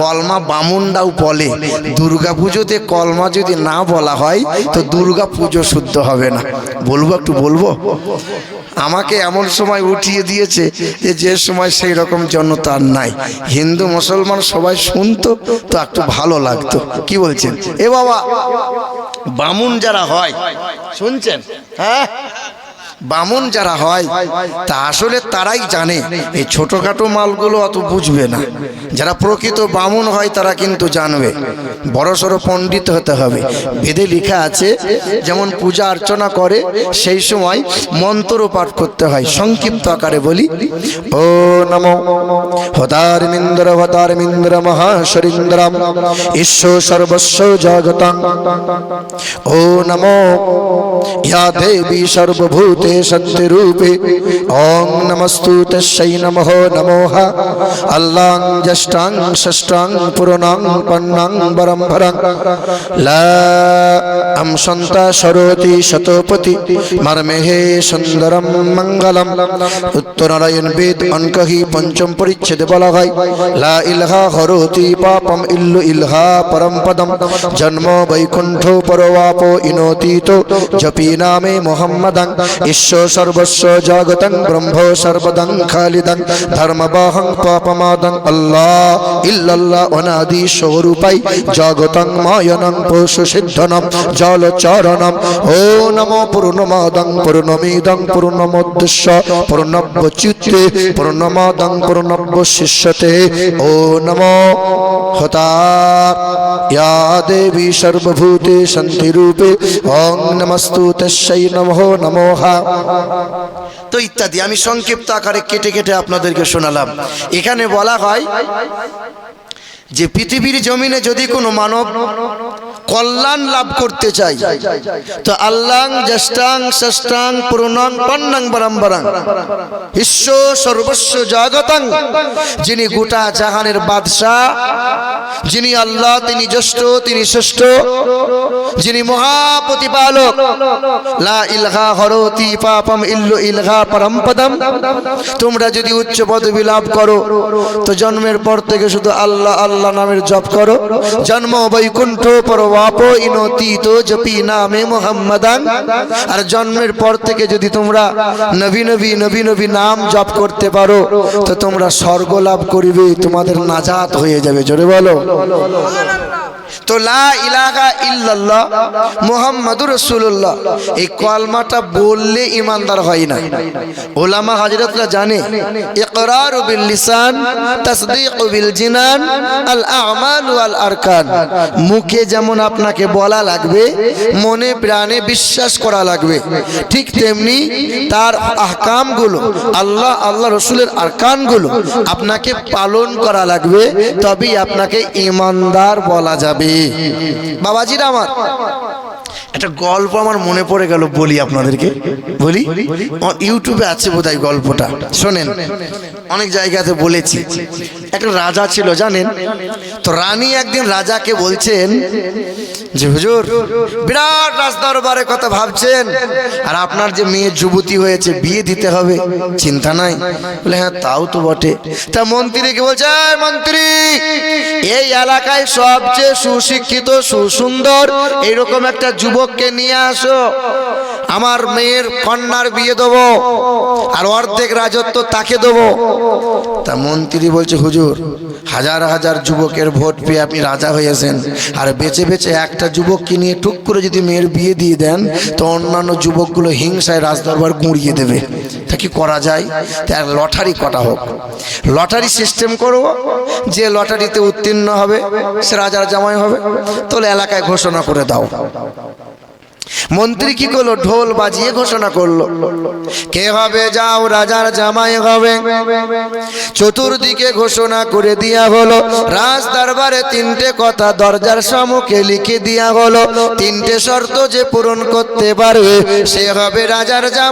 কলমা বামুনরাও বলে, দুর্গা পুজোতে কলমা যদি না বলা হয়, তো দুর্গা পুজো শুদ্ধ হবে না। বলব একটু বলব? আমাকে এমন সময় উঠিয়ে দিয়েছে যে যে সময় সেই রকম জনতা আর নাই। হিন্দু, মুসলমান সবাই শুনতো, তো একটু ভালো লাগতো। কি বলছেন? এ বাবা, বামুন যারা হয়, শুনছেন? হ্যাঁ? বামুন যারা হয়, তা আসলে তারাই জানে, এই ছোটখাটো মালগুলো অত বুঝবে না। যারা প্রকৃত বামুন হয়, তারা কিন্তু জানবে। বড় সড়ো পণ্ডিত হতে হবে। বেদে লেখা আছে, যেমন পূজা অর্চনা করে, সেই সময় মন্ত্র পাঠ করতে হয়। সংক্ষিপ্ত আকারে বলি, ও নমো। হতারমিন্দ্র হতারমিন্দ্র, মহাশরীন্দ্রম। ঈশ্বর সর্বস্ব জগতং ও নমো। या देवी सर्वभूते सन्तिरूपे ॐ नमस्तु तस्यै नमः नमोः अल्लां जष्टां षष्टां पुरनां पन्नां वरं भरं ला अं सन्ता सरोति शतोपति मर्मेहे সুন্দরম মঙ্গলম উত্তরায়ণ বেদ অনকহি পঞ্চম পরিচ্ছেদ বলা হয় লা ইলহা হরতি পাপম ইল্লু ইলহা পরম পদম জন্ম বৈকুণ্ঠ পরবাপ ইনোতীত জপি নামে মোহাম্মদং ঈশ্বর সর্বস্ব জগতং ব্রহ্ম সর্বদং খালিদং ধর্মবাহং পাপমাদং আল্লাহ ইল্লাল্লাহ অনাদি স্বরূপাই জগতং মায়নং পশু সিদ্ধনম জলচরণম ও নমো পূর্ণমাদং পূর্ণমিদং পূর্ণমোদ্দেশ্য পূর্ণব্য চিত্তে পূর্ণমাদং পূর্ণব্য শিষ্যতে ও নমো হতা या देवी सर्वभूते শান্তিরূপে ওং নমস্তু তস্যৈ নমঃ নমোঃ তো ইত্যাদি। আমি সংক্ষিপ্ত আকারে কেটে কেটে আপনাদেরকে শোনালাম। এখানে বলা হয় যে পৃথিবীর জমিনে যদি কোনো মানব কল্যাণ লাভ করতে চাই তো আল্লাং জ্যেষ্ঠাং ষষ্ঠাং পূর্ণাং পন্নাং বারাম্বারাং বিশ্ব সর্বস্ব জগতাং, যিনি গোটা জাহানের বাদশাহ, যিনি আল্লাহ, তিনি জ্যেষ্ঠ, তিনি শ্রেষ্ঠ, যিনি মহাপ্রতিপালক। লা ইলহা হরতি পাপম ইল্লু ইলহা পরমপদম। তোমরা যদি উচ্চ পদবি লাভ করো, তো জন্মের পর থেকে শুধু আল্লাহ আল্লাহ নামের জপ করো। জন্ম বৈকুণ্ঠ নামে মোহাম্মদান। আর জন্মের পর থেকে যদি তোমরা নবী নবী নবী নবী নাম জপ করতে পারো, তো তোমরা স্বর্গ লাভ করিবে, তোমাদের নাজাত হয়ে যাবে। জোরে বলো। তো লা ইলাহা ইল্লাল্লাহ এই বললে ইমানদার হয় জানে আল আমাল আল আরকান। মুখে যেমন আপনাকে বলা লাগবে, মনে প্রাণে বিশ্বাস করা লাগবে। ঠিক তেমনি তার আহকামগুলো, আল্লাহ আল্লাহ রসুলের আরকানগুলো আপনাকে পালন করা লাগবে, তবেই আপনাকে ইমানদার বলা যাবে। বাবাজির আমার একটা গল্প আমার মনে পড়ে গেল, বলি আপনাদেরকে। বলি? ইউটিউবে আছে বোধহয় গল্পটা। শোনেন, অনেক জায়গাতে বলেছি। একটা রাজা ছিল, জানেন? তো রানী একদিন রাজাকে বলছেন যে, হুজুর, বিরাট রাজদরবারে কথা ভাবছেন? আর আপনার যে মেয়ে যুবতী হয়েছে, বিয়ে দিতে হবে? চিন্তা নাই? বলে হ্যাঁ তাও তো বটে। তা মন্ত্রীকে বলছে, "এই মন্ত্রী, এই এলাকায় সবচেয়ে সুশিক্ষিত, সুসুন্দর এইরকম একটা যুবককে নিয়ে আসো। আমার মেয়ের কন্যার বিয়ে দেবো আর অর্ধেক রাজত্ব তাকে দেবো। তা মন্ত্রী বলছে, হুজুর, হাজার হাজার যুবকের ভোট পেয়ে আপনি রাজা হয়েছেন। আর বেছে বেছে একটা যুবককে নিয়ে টুক করে যদি মেয়ের বিয়ে দিয়ে দেন, তো অন্যান্য যুবকগুলো হিংসায় রাজদরবার গুঁড়িয়ে দেবে। তা কি করা যায়? তার লটারি কটা হোক? লটারি সিস্টেম করব যে লটারিতে উত্তীর্ণ হবে, সে রাজার জামাই হবে। তাহলে এলাকায় ঘোষণা করে দাও। মন্ত্রী কি করল? ঢোল বাজিয়ে ঘোষণা করল। কে হবে? যাও, রাজার জামাই হবে। চতুর্দিকে ঘোষণা করে দিয়া হলো। রাজ দরবারে তিনটে কথা দরজার সম্মুখে লিখে দিয়া হলো। তিনটে শর্ত যে পূরণ করতে পারবে, সে হবে রাজার এক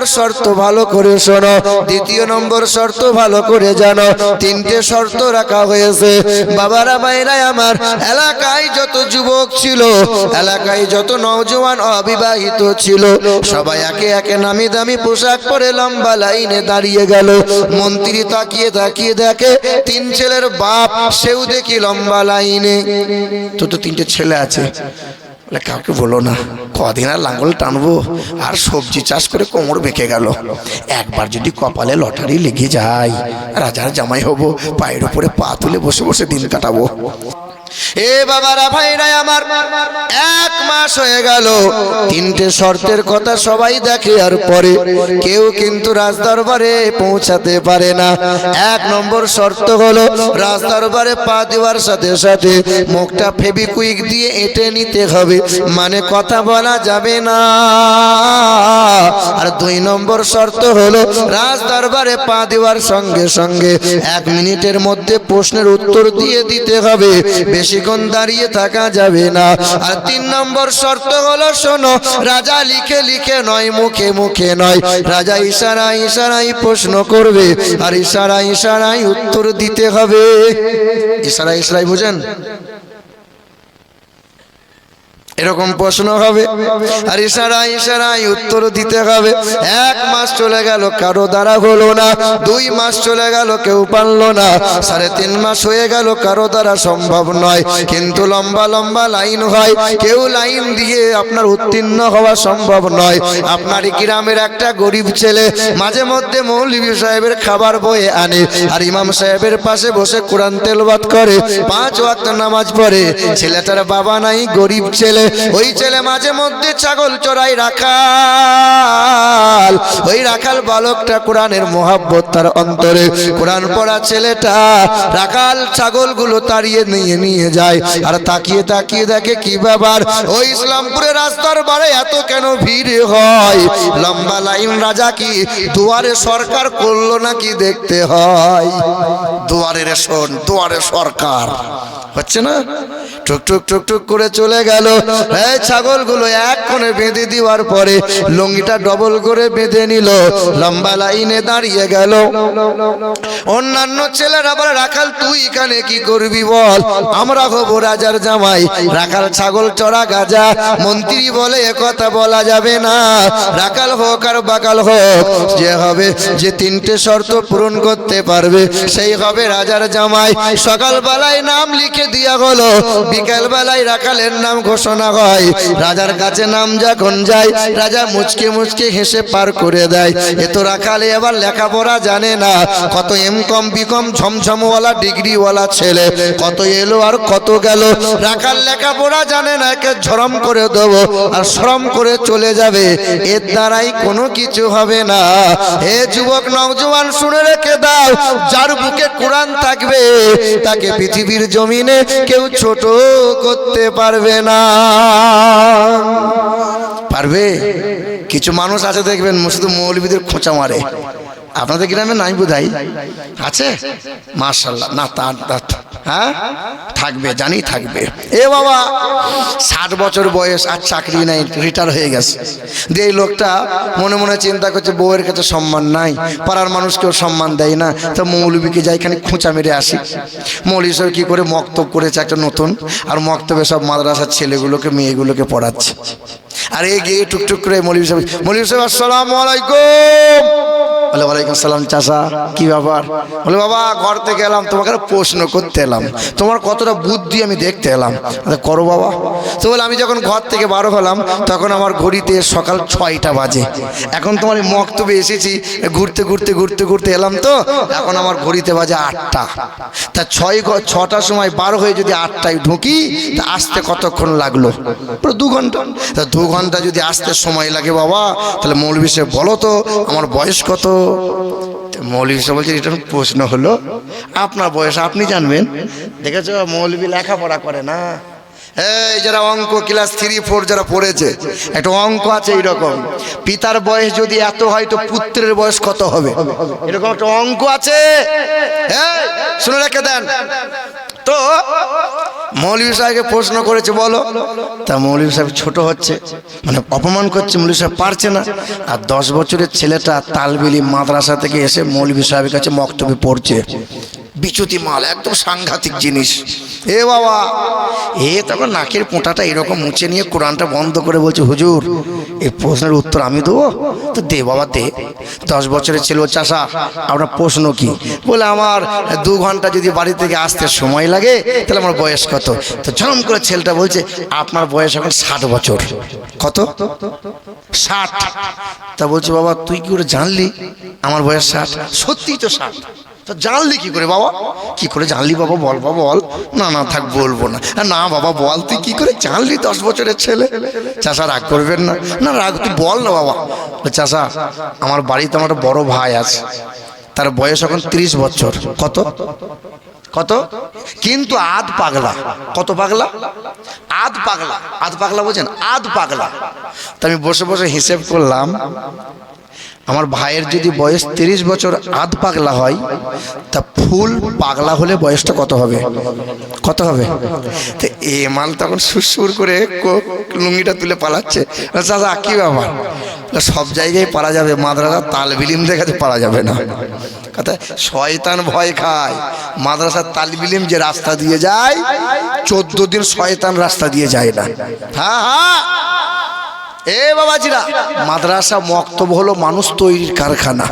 নম্বর শর্ত ভালো করে শোনো। দ্বিতীয় নম্বর শর্ত ভালো করে জানো। তিনটে শর্ত রাখা হয়েছে। বাবারা মায়েরা আমার, এলাকায় যত যুবক ছিল, এলাকায় যত নওজোয়ান অবিবাহিত ছিল, সবাই একে একে নামি দামি পোশাক পরে লম্বা লাইনে দাঁড়িয়ে গেল। মন্ত্রী তাকিয়ে তাকিয়ে দেখে, তিন ছেলের বাপ সেও দেখি লম্বা লাইনে। তো তো তিনটে ছেলে আছে। কাউকে বলো না। কদিন আর লাঙ্গল টানবো, আর সবজি চাষ করে কোমর বেঁকে গেল। একবার যদি কপালে লটারি লেগে যায়, রাজার জামাই হব, পায়ের উপরে পা তুলে বসে বসে দিন কাটাবো। এ বাবারা ভাইরা আমার এক মাস হয়ে গেল। তিনটে শর্তের কথা সবাই দেখে আর পরে। কেউ কিন্তু রাজদরবারে পৌঁছাতে পারে না। এক নম্বর শর্ত হলো রাজদরবারে পা দেওয়ার সাথে সাথে মুখটা ফেবিকুইক দিয়ে এঁটে নিতে হবে। মানে কথা বলা যাবে না। আর দুই নম্বর শর্ত হলো রাজদরবারে পা দেওয়ার সঙ্গে সঙ্গে এক মিনিটের মধ্যে প্রশ্নের উত্তর দিয়ে দিতে হবে। বেশিক্ষণ দাঁড়িয়ে থাকা যাবে না। আর তিন নম্বর শর্ত হলো, শোনো, রাজা লিখে লিখে নয়, মুখে মুখে নয়। রাজা ইশারা ইশারাই প্রশ্ন করবে, আর ইশারা ইশারাই উত্তর দিতে হবে। ইশারা ইশারাই বুঝেন? এরকম প্রশ্ন হবে। আর ইশারা ইশারাই উত্তর দিতে হবে। এক মাস চলে গেল, কারও দ্বারা হলো না। দুই মাস চলে গেল, কেউ পারল না। সাড়ে তিন মাস হয়ে গেল, কারও দ্বারা সম্ভব নয়। কিন্তু লম্বা লম্বা লাইন হয়। কেউ লাইন দিয়ে আপনার উত্তীর্ণ হওয়া সম্ভব নয়। আপনার গ্রামের একটা গরিব ছেলে মাঝে মধ্যে মৌলভী সাহেবের খাবার বয়ে আনে আর ইমাম সাহেবের পাশে বসে কোরআন তেলবাদ করে। পাঁচ ওয়াক্ত নামাজ পড়ে। ছেলেটার বাবা নাই, গরিব ছেলে। ওই ছেলে মাঝে মধ্যে ছাগল চড়াই রাখাল। ওই রাখাল বালকটা কোরআনের মোহাব্বত তার অন্তরে। কোরআন পড়া ছেলেটা রাখাল ছাগলগুলো তাড়িয়ে নিয়ে নিয়ে যায় আর তাকিয়ে তাকিয়ে দেখে কি ব্যাপার? ওই ইসলামপুরের রাস্তার বারে এত কেন ভিড় হয়? লম্বা লাইন রাজা কি দুয়ারে সরকার করল নাকি দেখতে হয়? দুয়ারে রেশন, দুয়ারে সরকার। হচ্ছে না? টুক টুক টুক টুক করে চলে গেল। এই ছাগলগুলো এক কোণে বেঁধে দেওয়ার পরে লুঙ্গিটা ডবল করে বেঁধে নিল। লম্বা লাইনে দাঁড়িয়ে গেল। অন্যান্য ছেলেরা বলে, রাখাল, তুই এখানে কি করবি বল? আমরা হব রাজার জামাই। রাখাল, ছাগল চড়া গাজা। মন্ত্রী বলে কথা বলা যাবে না। রাখাল হোক আর বাকাল হোক, যে হবে যে তিনটে শর্ত পূরণ করতে পারবে, সেই হবে রাজার জামাই। সকালবেলায় নাম লিখে দিয়া হলো বিকাল বেলায় রাখালের নাম ঘোষণা হয়। রাজার কাছে নাম যখন যায়, রাজা মুচকে মুচকে হেসে পার করে দেয়। এ তো রাখালে এবার লেখাপড়া জানে না। কত এম কম, বি কম, ঝমঝমওয়ালা, ডিগ্রিওয়ালা ছেলে। কত এলো আর কত গেল। রাখাল লেখাপড়া জানে না, একে ঝরম করে দেবো আর শ্রম করে চলে যাবে। এর দ্বারাই কোনো কিছু হবে না। হে যুবক, নওজোয়ান, শুনে রেখে দাও, যার বুকে কোরআন থাকবে, তাকে পৃথিবীর জমিনে কেউ ছোট করতে পারবে না। পারবে? কিছু মানুষ আছে দেখবেন, শুধু মৌলবীদের খোঁচা মারে। আপনাদের গ্রামে নাই বোধহয়? আছে? মার্শাল্লাহ না তার- হ্যাঁ? থাকবে জানি থাকবে। এ বাবা, ষাট বছর বয়স আর চাকরি নাই রিটায়ার হয়ে গেছে। দিয়ে এই লোকটা মনে মনে চিন্তা করছে, বউয়ের কাছে সম্মান নাই, পাড়ার মানুষকেও সম্মান দেয় না। তো মৌলবীকে যাই এখানে খোঁচা মেরে আসি। মৌলী সাহেব কি করে মক্তব করেছে একটা নতুন, আর মক্তবে সব মাদ্রাসার ছেলেগুলোকে, মেয়েগুলোকে পড়াচ্ছে। আর এই গিয়ে টুকটুক করে মৌলী সাহেব মৌলী সাহেব, আসসালামু আলাইকুম! বলে, ওয়ালাইকুম সালাম চাচা, কি ব্যাপার? বলে, বাবা, ঘর থেকে এলাম, তোমাকে প্রশ্ন করতে এলাম। তোমার কতটা বুদ্ধি আমি দেখতে এলাম? করো বাবা। তো বলে, আমি যখন ঘর থেকে বারো হলাম, তখন আমার ঘড়িতে সকাল ছয়টা বাজে। এখন তোমার এই মক্তবে এসেছি, ঘুরতে ঘুরতে ঘুরতে ঘুরতে এলাম তো, এখন আমার ঘড়িতে বাজে আটটা। তা ছয় ছটার সময় বারো হয়ে যদি আটটায় ঢুকি, তা আসতে কতক্ষণ লাগল? দু ঘণ্টা। তা দু ঘণ্টা যদি আসতে সময় লাগে বাবা, তাহলে মৌলবী সাহেব, বলো তো, আমার বয়স কত? তা মৌলবী সাহেব বলছে এটা প্রশ্ন হলো আপনার বয়স আপনি জানবেন। দেখেছ? মৌলবী লেখাপড়া করে না। এই যারা অঙ্ক ক্লাস থ্রি ফোর যারা পড়েছে একটা অঙ্ক আছে এইরকম। পিতার বয়স যদি এত হয় তো পুত্রের বয়স কত হবে? এরকম একটা অঙ্ক আছে। এই, শুনে রেখে দেন। তো মৌলভী সাহেবকে প্রশ্ন করেছে, বলো। তা মৌলভী সাহেব ছোট হচ্ছে মানে অপমান করছে, মৌলভী সাহেব পারছে না। আর দশ বছরের ছেলেটা তালবিলি মাদ্রাসা থেকে এসে মৌলভী সাহেবের কাছে মক্তবে পড়ছে। বিচুতি মাল, একদম সাংঘাতিক জিনিস। এ বাবা, এ তখন নাকের পোঁটাটা এরকম মুছে নিয়ে কোরআনটা বন্ধ করে বলছে, হুজুর এই প্রশ্নের উত্তর আমি দেবো? তো দে বাবা, দে। দশ বছরের ছেলে চাষা আপনার প্রশ্ন কি? বলে, আমার দু ঘণ্টা যদি বাড়ি থেকে আসতে সময় লাগে, তাহলে আমার বয়স কত? তো ঝরম করে ছেলেটা বলছে, আপনার বয়স এখন ষাট বছর। কত? ষাট। তা বলছে, বাবা, তুই কি করে জানলি? আমার বয়স ষাট। সত্যিই তো ষাট। তা জানলি কি করে বাবা? কি করে জানলি বাবা? বল বাবা বল। না না, থাক, বলব না। না বাবা, বল, তুই কি করে জানলি দশ বছরের ছেলে? চাষা, রাগ করবেন না না, রাগ, তুই বল না বাবা। চাষা, আমার বাড়িতে আমার একটা বড় ভাই আছে। তার বয়স এখন ত্রিশ বছর। কত? কত? কিন্তু আধ পাগলা। কত পাগলা? আধ পাগলা। আধ পাগলা বলছেন, আধ পাগলা। তা আমি বসে বসে হিসেব করলাম আমার ভাইয়ের যদি বয়স তিরিশ বছর আধ পাগলা হয়, তা ফুল পাগলা হলে বয়সটা কত হবে? কত হবে? তো এ মাল তখন সুরসুর করে লুঙ্গিটা তুলে পালাচ্ছে। চাচা, কি ব্যাপার? সব জায়গায় পারা যাবে, মাদ্রাসা তালবিলিম দেখাতে পারা যাবে না। কথা, শয়তান ভয় খায়। মাদ্রাসার তালবিলিম যে রাস্তা দিয়ে যায়, চোদ্দ দিন শয়তান রাস্তা দিয়ে যায় না। হ্যাঁ হ্যাঁ এ বাবাজিরা মাদ্রাসা মক্তব হলো মানুষ তৈরির কারখানা।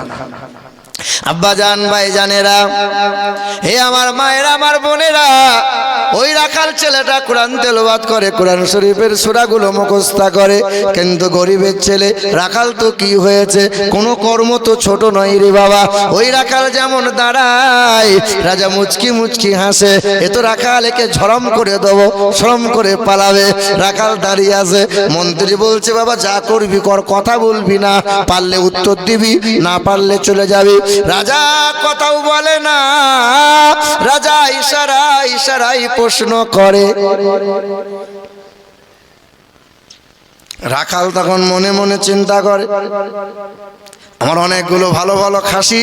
আব্বা জান, ভাই জানেরা, হে আমার মায়েরা, আমার বোনেরা, ওই রাখাল ছেলেটা কোরআন তেলবাদ করে, কোরআন শরীফের সুরাগুলো মুখস্থা করে। কিন্তু গরিবের ছেলে, রাখাল তো কি হয়েছে? কোনো কর্ম তো ছোট নয় রে বাবা। ওই রাখাল যেমন দাঁড়ায়, রাজা মুচকি মুচকি হাসে। এ তো রাখাল একে ঝরম করে দেবো, শ্রম করে পালাবে। রাখাল দাঁড়িয়ে আছে, মন্ত্রী বলছে, বাবা, যা করবি কর, কথা বলবি না। পারলে উত্তর দিবি, না পারলে চলে যাবি। রাজা কথাও বলে না। রাজা ইশারা, ইশারাই প্রশ্ন করে। রাখাল তখন মনে মনে চিন্তা করে, আমার অনেকগুলো ভালো ভালো খাসি,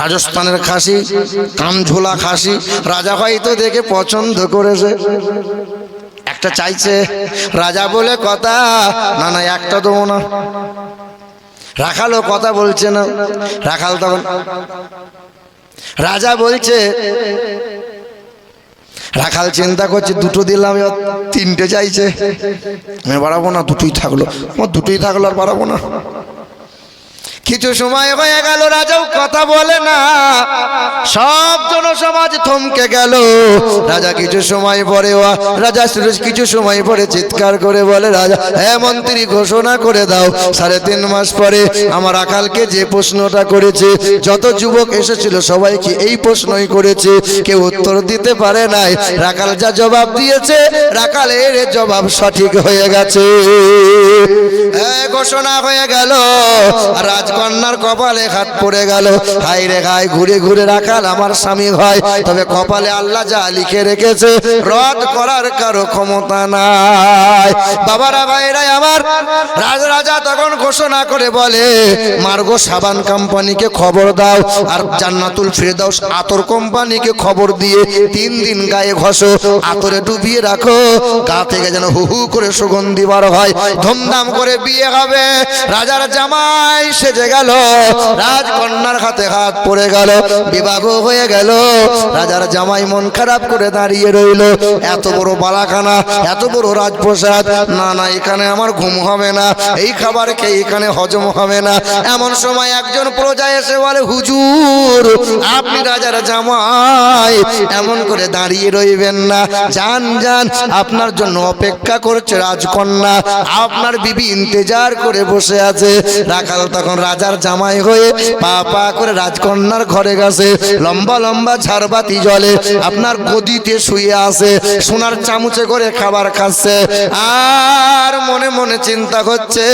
রাজস্থানের খাসি, কামঝোলা খাসি, রাজা হয়তো দেখে পছন্দ করেছে। একটা চাইছে, রাজা বলে, কথা, না না, একটা দেবো না। রাখালও কথা বলছে না। রাখাল তখন রাজা বলছে, রাখাল চিন্তা করছে, দুটো দিলাম তিনটে চাইছে। আমি বাড়াবো না, দুটোই থাকল। আমার দুটোই থাকল, আর বাড়াবো না। কিছু সময় হয়ে গেল, রাজাও কথা বলে না। সব জনসমাজ থমকে গেল। রাজা কিছু সময় পরে রাজা সুরেশ কিছু সময় পরে চিৎকার করে বলে, রাজা হ্যাঁ মন্ত্রী, ঘোষণা করে দাও, সাড়ে তিন মাস পরে আমার আকালকে যে প্রশ্নটা করেছে, যত যুবক এসেছিল সবাইকে এই প্রশ্নই করেছে। কেউ উত্তর দিতে পারে নাই। রাকাল যা জবাব দিয়েছে, রাকালের জবাব সঠিক হয়ে গেছে। এই ঘোষণা হয়ে গেল। আর রাজকন্যার কপালে হাত পড়ে গেল। হাই রে গায়ে ঘুরে ঘুরে রাখাল আমার স্বামী হয় তবে কপালে আল্লাহ যা লিখে রেখেছে, রদ করার কারও ক্ষমতা নাই। বাবারা ভাইরাই আমার রাজ রাজা তখন ঘোষণা করে বলে, মার্গো সাবান কোম্পানিকে খবর দাও আর জান্নাতুল ফেরদাউস আতর কোম্পানিকে খবর দিয়ে তিন দিন গায়ে ঘষো, আতরে ডুবিয়ে রাখো। গা থেকে যেন হু হু করে সুগন্ধি বার হয়। ধুমধাম করে বিয়ে হবে। রাজার জামাই সেজে গেল। রাজকন্যার হাতে হাত পড়ে গেল, বিবাহ হয়ে গেল। রাজার জামাই মন খারাপ করে দাঁড়িয়ে রইল। এত বড় বালাখানা, এত বড় রাজপ্রসাদ, না না, এখানে আমার ঘুম হবে না, এই খাবার খেয়ে এখানে হজম হবে না। এমন সময় একজন প্রজা এসে বলে, হুজুর, আপনি রাজার জামাই, এমন করে দাঁড়িয়ে রইবেন না। যান যান, আপনার জন্য অপেক্ষা করছে রাজকন্যা। আপনার বিবি ইন্তেজার করে বসে আছে। রাখাল তখন রাজার জামাই হয়ে পা পা করে রাজকন্যার ঘরে গেছে। লম্বা লম্বা ঝাড়বাতি জলে আপনার গদিতে শুয়ে আছে। সোনার চামচে করে খাবার খাচ্ছে। আর মনে মনে চিন্তা করছে,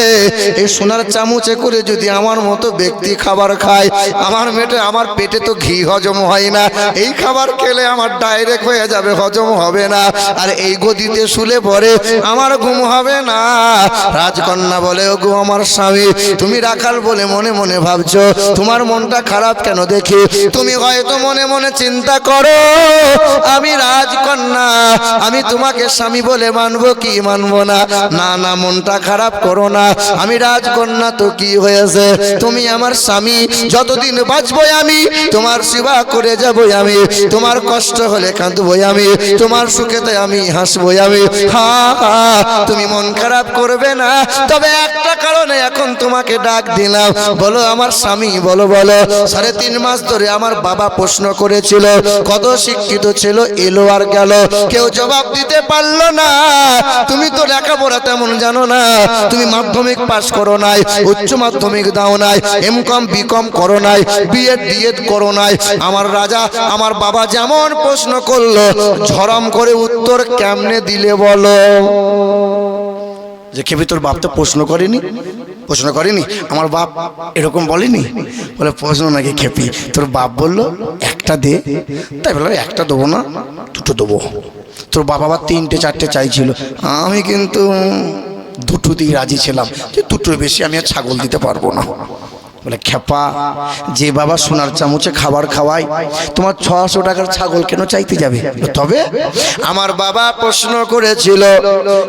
এই সোনার চামচে করে যদি আমার মতো ব্যক্তি খাবার খায়, আমার মেটে আমার পেটে তো ঘি হজম হয় না। এই খাবার খেলে আমার ডাইরেক্ট হয়ে যাবে, হজম হবে না। আর এই গদিতে শুলে পরে আমার ঘুম হবে না। রাজকন্যা বলে ও গো আমার স্বামী, তুমি রাখাল বলে মনে মনে ভাবছ, তোমার মনটা খারাপ কেন দেখি? তুমি হয়তো মনে মনে চিন্তা করো, আমি রাজকন্যা, আমি তোমাকে স্বামী বলে মানবো কি মানবো না? না না, মনটা খারাপ করো না। আমি রাজকন্যা তো কি হয়েছে? তুমি আমার স্বামী, যতদিন বাঁচবই আমি, তোমার সেবা করে যাব আমি, তোমার কষ্ট হলে কাঁদবই আমি, তোমার সুখেতে আমি হাসবই আমি। হা, তুমি মন খারাপ করবে না, তবে একটা কারণে এখন তোমাকে ডাক দিলাম বলো আমার স্বামী, বলো বলো। সাড়ে তিন মাস ধরে আমার বাবা প্রশ্ন করেছিল, কত শিক্ষিত ছিল এলো আর গেল? কেউ জবাব দিতে পারল না। তুমি তো লেখাপড়া তেমন জানো না। তুমি মাধ্যমিক পাশ করো নাই, উচ্চ মাধ্যমিক দাও নাই, এম কম, বি কম করো নাই বিএড ডিএড করো নাই। আমার রাজা, আমার বাবা যেমন প্রশ্ন করল ঝরম করে উত্তর কেমনে দিলে বলো? যে, খেপি তোর বাপ তো প্রশ্ন করেনি? প্রশ্ন করেনি? আমার বাপ এরকম বলেনি? বলে প্রশ্ন নাকি খেপি। তোর বাপ বলল, একটা দে। তাই বললাম একটা দেবো না, দুটো দেবো। তোর বাপ আবার তিনটে, চারটে চাইছিল। আমি কিন্তু দুটো দিয়ে রাজি ছিলাম যে দুটোর বেশি আমি আর ছাগল দিতে পারব না। বলে, খেপা, যে বাবা সোনার চামচে খাবার খাওয়াই তোমার ছশো টাকার ছাগল কেন চাইতে যাবে? তবে আমার বাবা প্রশ্ন করেছিল,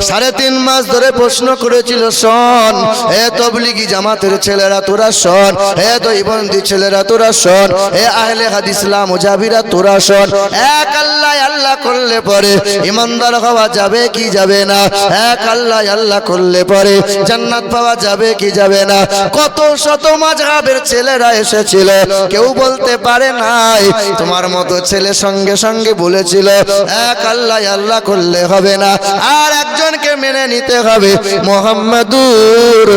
সাড়ে তিন মাস ধরে প্রশ্ন করেছিল, শোন এ তবলিগি জামাতের ছেলেরা, তোরা শোন এ দইবন্দি ছেলেরা, তোরা শোন এ আহলে হাদিসলাম মুজাবিরা, তোরা শোন, এক আল্লাহ আল্লাহ করলে পরে ইমানদার হওয়া যাবে কি যাবে না? এক আল্লাহ আল্লাহ করলে পরে জান্নাত পাওয়া যাবে কি যাবে না? কত শত মাঝহাবের ছেলেরা এসেছিল। কেউ বলতে পারে নাই, তোমার মতো ছেলে সঙ্গে সঙ্গে বলেছিল, এক আল্লাহ আল্লাহ করলে হবে না, আর একজনকে মেনে নিতে হবে, মোহাম্মদুর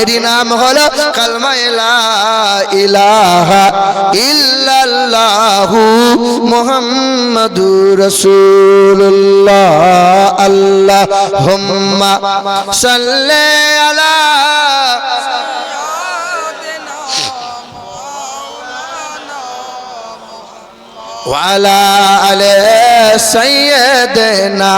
এরই নাম হলো কালমা ইলা ইলাহা মুহাম্মাদুর রাসূলুল্লাহ। আল্লাহুম্মা সাল্লি আলা وعلى آل سيدنا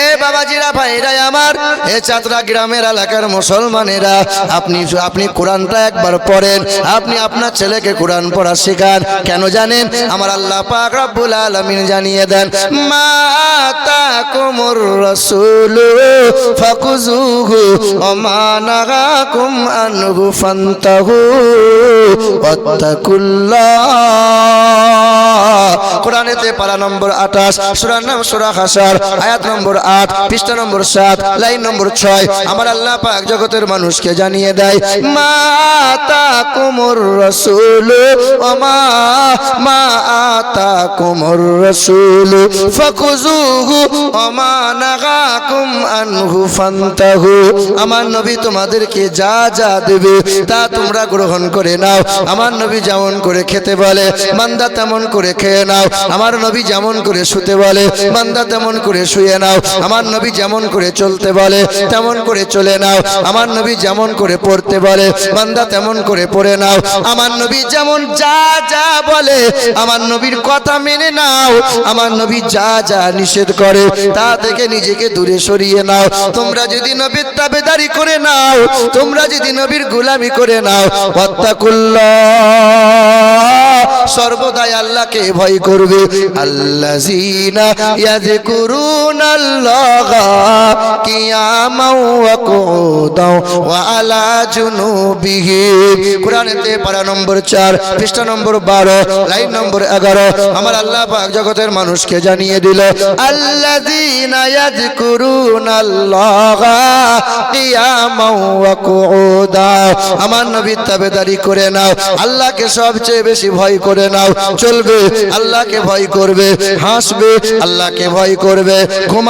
এ বাবাজিরা ভাইরা আমার, এ চাতরা গ্রামের এলাকার মুসলমানেরা, আপনি আপনি কোরআনটা একবার পড়েন, আপনি আপনার ছেলেকে কোরআন পড়া শেখান। কেন জানেন? আমার আল্লাহ পাক রব্বুল আলামিন জানিয়ে দেন মাতা কুমুর রাসূল ফাকুজুহু ওয়া মা নাহাকুম আনহু ফান্তাহু ওয়াত্তাকুল্লাহ। কোরআনেতে পারা নম্বর আঠাশ, সুরার নাম সুরা হাসার আয়াত নম্বর আট, পৃষ্ঠা নম্বর সাত, লাইন নম্বর ছয়। আমার আল্লাহ পাক জগতের মানুষকে জানিয়ে দেয়, মাতা কুমুর রসুল মা রসুল আমার নবী তোমাদেরকে যা যা দেবে, তা তোমরা গ্রহণ করে নাও। আমার নবী যেমন করে খেতে বলে, বান্দা তেমন করে খেয়ে নাও। আমার নবী যেমন করে শুতে বলে, বান্দা তেমন করে শুয়ে নাও। আমার নবী যেমন করে চলতে বলে, তেমন করে চলে নাও, আমার নবী যেমন করে পড়তে বলে, বান্দা তেমন করে পড়ে নাও, আমার নবী যেমন যা যা বলে, আমার নবীর কথা মেনে নাও, আমার নবী যা যা নিষেধ করে, তা থেকে নিজেকে দূরে সরিয়ে নাও, তোমরা যদি নবীর তাবেদারি করে নাও, তোমরা যদি নবীর গোলামি করে নাও অত্যাকুল্লাহ সর্বদাই আল্লাহকে ভয় করবে, আল্লাযীনা ইয়াযকুরুনাল্লাহা কিয়ামাও ওয়া কুউদাও ওয়া আলা জুনুবিহিম কোরআনেতে পারা নম্বর 4 পৃষ্ঠা নম্বর 12 লাইন নম্বর 11 আমার নবীর তাবেদারি করে নাও, আল্লাহকে সবচেয়ে বেশি ভয় করে নাও। চলবে, আল্লাহকে ভয় করবে, হাসবে, আল্লাহকে ভয় করবে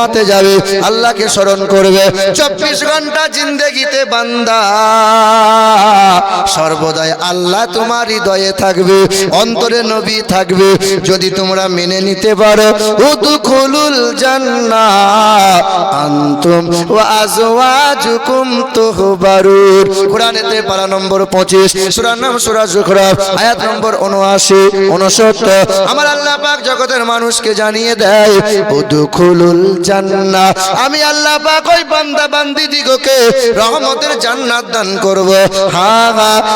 ঘুমাতে যাবে, আল্লাহকে স্মরণ করবে। চব্বিশ ঘণ্টা জিন্দেগিতে বান্দা। সর্বদাই আল্লাহ তোমার হৃদয়ে থাকবে, অন্তরে নবী থাকবে। যদি তোমরা মেনে নিতে পারো, উদখুলুল জান্নাহ আনতুম ওয়া আজওয়াজুকুম তুহবারুন। কোরআনেতে পারা নম্বর 25 সূরা নাম সূরা জুখরাফ, আয়াত নম্বর 79 69 আমার আল্লাহ পাক জগতের মানুষকে জানিয়ে দেয়, উদখুলুল জান্নাহ আমি আল্লাহ পাক ওই বান্দা বান্দি দিগকে রহমতের জান্নাত দান করব।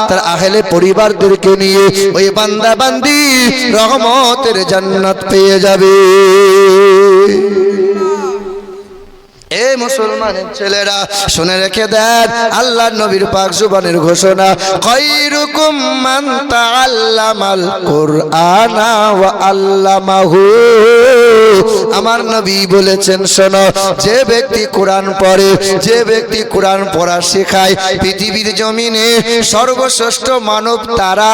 তার আহলে পরিবারদেরকে নিয়ে ওই বান্দা বান্দি রহমতের জান্নাত পেয়ে যাবে। এ মুসলমানের ছেলেরা, শুনে রেখে দেন আল্লাহ নবীর পাক জুবানের ঘোষণা, খৈরুকুম মান তাআল্লামাল কুরআনা ওয়া আল্লামাহু। আমার নবী বলেছেন, শোনো, যে ব্যক্তি কোরআন পড়ে, যে ব্যক্তি কোরআন পড়া শেখায়, পৃথিবীর জমিনে সর্বশ্রেষ্ঠ মানব তারা,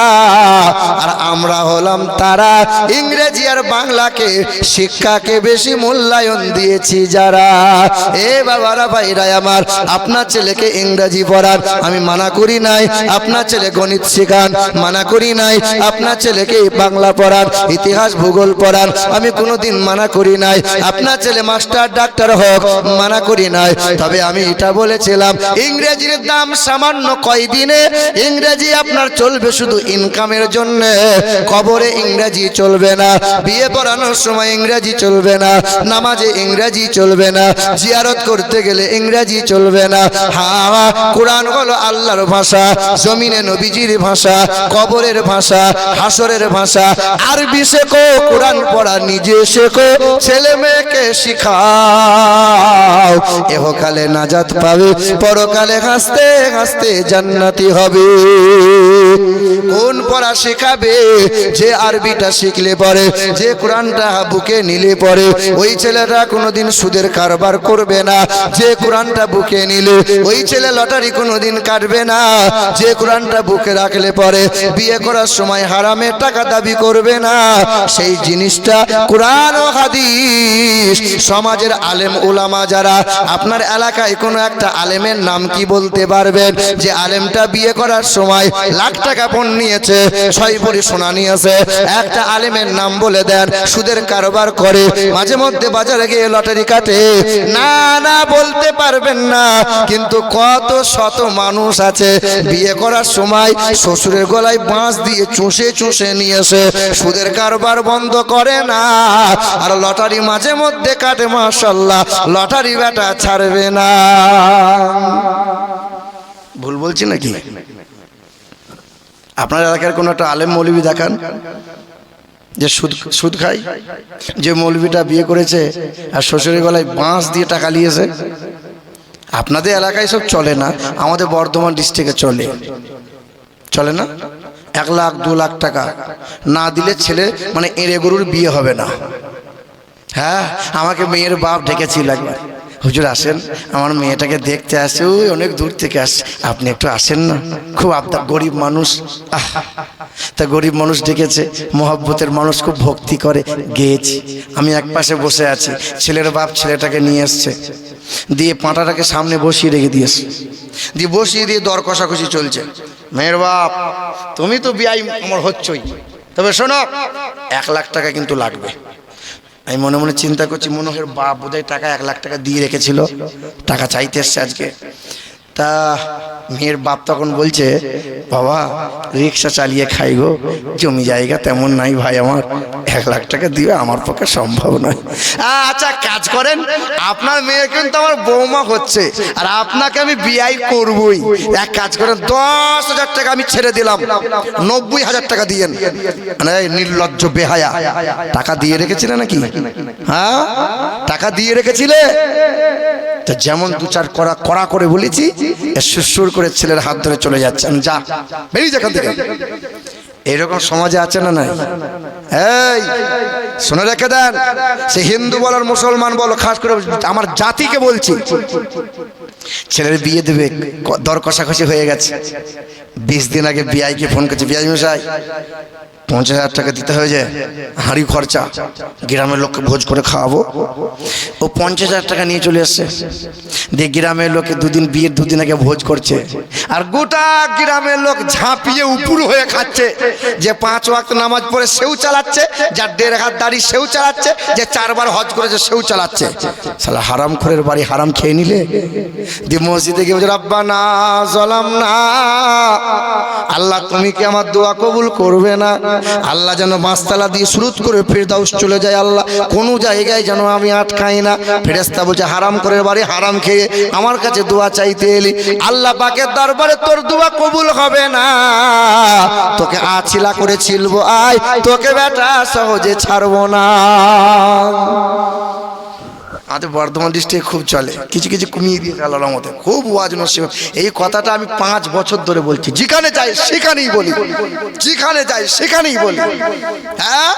আর আমরা হলাম তারা। ইংরেজি আর বাংলাকে শিক্ষাকে বেশি মূল্যায়ন দিয়েছি যারা। এ বাবারা ভাইরা আমার, আপনার ছেলেকে ইংরেজি পড়ান, আমি মানা করি নাই, আপনার ছেলে গণিত শেখান, মানা করি নাই, আপনার ছেলেকে বাংলা পড়ান, ইতিহাস, ভূগোল পড়ান, আমি কোনোদিন মানা করি নাই। আপনার ছেলে মাস্টার, ডাক্তার হোক, মানা করি নাই। তবে আমি এটা বলেছিলাম, ইংরেজির দাম সামান্য কয়দিনে, ইংরেজি আপনার চলবে শুধু ইনকামের জন্য। কবরে ইংরেজি চলবে না, বিয়ে পড়ানোর সময় ইংরেজি চলবে না, নামাজে ইংরেজি চলবে না, জিয়ারত করতে গেলে ইংরেজি চলবে না। হা কোরআন হলো আল্লাহর ভাষা, জমিনে নবীজির ভাষা, কবরের ভাষা, হাসরের ভাষা। আরবি শেখো, কোরআন পড়া নিজে শেখো। ছেলে মেয়েকে শিখাও। এহকালে নাজাত পাবে, পরকালে হাসতে হাসতে জান্নাতি হবে। কোন পড়া শেখাবে, যে আরবিটা শিখলে পরে, যে কোরআনটা বুকে নিলে পরে, ওই ছেলেটা কোনোদিন সুদের কারবার করবে না। যে কোরআনটা বুকে নিলে, ওই ছেলে লটারি কোনোদিন কাটবে না। যে কোরআনটা বুকে রাখলে পরে, বিয়ে করার সময় হারামের টাকা দাবি করবে না। সেই জিনিসটা কোরআন হাদিস। সমাজের আলেম উলামা যারা, আপনার এলাকায় কোনো একটা আলেমের নাম কি বলতে পারবেন? যে আলেমটা বিয়ে করার সময় লাখ টাকা পণ নিয়েছে, ছয় ভরি সোনা নিয়েছে, একটা আলেমের নাম বলে দেন, সুদের কারবার করে, মাঝে মধ্যে বাজারে গিয়ে লটারি কাটে। না না, বলতে পারবেন না, কিন্তু কত শত মানুষ আছে, বিয়ে করার সময় শ্বশুরের গলায় বাঁশ দিয়ে চুষে চুষে নিয়েছে, সুদের কারবার বন্ধ করে না। আর লটারি মাঝে মধ্যে কাটে মাশাল্লাহ লটারি বেটা ছাড়বে না। ভুল বলছি নাকি? আপনার এলাকার কোনো একটা আলেম মৌলবি দেখান, যে সুদ সুদ খায়, যে মৌলবিটা বিয়ে করেছে আর শ্বশুরের গলায় বাঁশ দিয়ে টাকা নিয়েছে। আপনাদের এলাকায় সব চলে না, আমাদের বর্ধমান ডিস্ট্রিক্টে চলে। চলে না? এক লাখ, দু লাখ টাকা। না দিলে ছেলে মানে এঁড়ে গরুর বিয়ে হবে না। হ্যাঁ আমাকে মেয়ের বাপ ডেকেছিল একবার। হুজুর আসেন, আমার মেয়েটাকে দেখতে আসে ওই অনেক দূর থেকে আসে আপনি একটু আসেন না, খুব আবদা গরিব মানুষ। তা গরিব মানুষ ডেকেছে, মোহাব্বতের মানুষ খুব ভক্তি করে, গেয়েছি। আমি এক পাশে বসে আছি, ছেলের বাপ ছেলেটাকে নিয়ে এসছে। দিয়ে পাঁটাটাকে সামনে বসিয়ে রেখে দিয়েছে দিয়ে বসিয়ে দিয়ে দর কষাকষি চলছে। মেয়ের বাপ, তুমি তো বিয়াই আমার হচ্ছই। তবে শোনো, এক লাখ টাকা কিন্তু লাগবে। আমি মনে মনে চিন্তা করছি, মনে হয় বাপ বোধহয় টাকা এক লাখ টাকা দিয়ে রেখেছিল। টাকা চাইতে এসছে আজকে। তা মেয়ের বাপ তখন বলছে, বাবা, রিক্সা চালিয়ে খাই গো, জমি জায়গা তেমন নাই ভাই আমার, এক লাখ টাকা দিবে আমার পক্ষে সম্ভব নয়। আচ্ছা কাজ করেন, আপনার মেয়ে কিন্তু আমার বৌমা হচ্ছে, আর আপনাকে আমি বিয়াই করবই। এক কাজ করেন, দশ হাজার টাকা আমি ছেড়ে দিলাম, নব্বই হাজার টাকা দিয়েন। মানে নির্লজ্জ বেহায়া, টাকা দিয়ে রেখেছিলে নাকি? হ্যাঁ? টাকা দিয়ে রেখেছিলে? তো যেমন দু চার করা করা করে বলেছি সুর করে ছেলের হাত ধরে চলে যাচ্ছে। আমি যা, বেরিয়ে যেখান থেকে। এরকম সমাজে আছে না নাই? এই, শুনে রেখে দেন, সে হিন্দু বলার মুসলমান বলো, খাস করে আমার জাতিকে বলছি। ছেলের বিয়ে দেবে দর কষাকষি হয়ে গেছে। বিশ দিন আগে বিআইকে ফোন করছে, বিআই মশাই পঞ্চাশ হাজার টাকা দিতে হয়ে যায় হাঁড়ি খরচা। গ্রামের লোককে ভোজ করে খাওয়াবো। ও পঞ্চাশ হাজার টাকা নিয়ে চলে এসছে। দিয়ে গ্রামের লোকে দুদিন বিয়ের দুদিন আগে ভোজ করছে। আর গোটা গ্রামের লোক ঝাঁপিয়ে উপুর হয়ে খাচ্ছে যে পাঁচ ওয়াক্ত নামাজ পড়ে সেও চালাচ্ছে যার দেড় হাত দাড়ি সেও চালাচ্ছে, যে চারবার হজ করেছে সেও চালাচ্ছে। সালা হারাম খোরের বাড়ি হারাম খেয়ে নিলে? দিয়ে মসজিদে গিয়ে রাব্বা, না, জলাম না। আল্লাহ, তুমি কি আমার দোয়া কবুল করবে না? আল্লাহ যেন মাস্তালা দিয়ে শুরু করে ফেরদাউস চলে যায় আল্লাহ। কোনো জায়গায় যেন আমি আটকাই না। ফেরেস্তা বলছে, হারাম করে বাড়ি হারাম খেয়ে আমার কাছে দোয়া চাইতে এলি। আল্লাহ পাকের দরবারে তোর দোয়া কবুল হবে না। তোকে আছিলা করে ছিলবো, আয়। তোকে বেটা সহজে ছাড়বো না। আমাদের বর্ধমান ডিস্ট্রিক্টে খুব চলে। কিছু কিছু কমিয়ে দিয়ে গেল আমাদের খুব ওয়াজ নসিব এই কথাটা আমি পাঁচ বছর ধরে বলছি। যেখানে যাই সেখানেই বলি। যেখানে যাই সেখানেই বলি। হ্যাঁ?